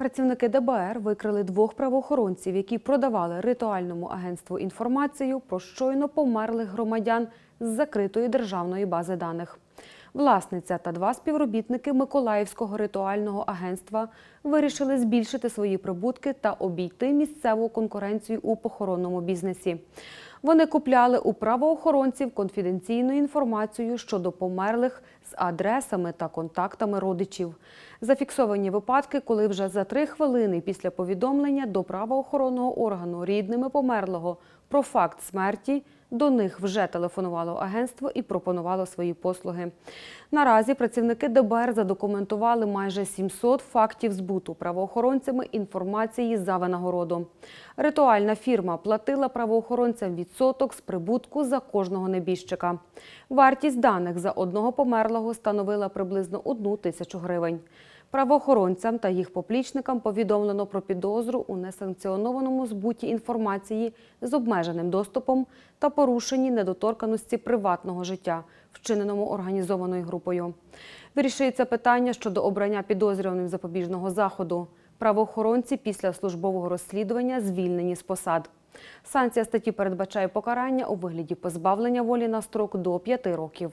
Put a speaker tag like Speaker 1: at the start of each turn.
Speaker 1: Працівники ДБР викрили двох правоохоронців, які продавали ритуальному агентству інформацію про щойно померлих громадян з закритої державної бази даних. Власниця та два співробітники Миколаївського ритуального агентства вирішили збільшити свої прибутки та обійти місцеву конкуренцію у похоронному бізнесі. Вони купляли у правоохоронців конфіденційну інформацію щодо померлих з адресами та контактами родичів. Зафіксовані випадки, коли вже за три хвилини після повідомлення до правоохоронного органу рідними померлого про факт смерті до них вже телефонувало агентство і пропонувало свої послуги. Наразі працівники ДБР задокументували майже 700 фактів збуту правоохоронцями інформації за винагороду. Ритуальна фірма платила правоохоронцям відсоток з прибутку за кожного небіжчика. Вартість даних за одного померлого становила приблизно одну тисячу гривень. Правоохоронцям та їх поплічникам повідомлено про підозру у несанкціонованому збуті інформації з обмеженим доступом та порушенні недоторканості приватного життя, вчиненому організованою групою. Вирішується питання щодо обрання підозрюваним запобіжного заходу. Правоохоронці після службового розслідування звільнені з посад. Санкція статті передбачає покарання у вигляді позбавлення волі на строк до 5 років.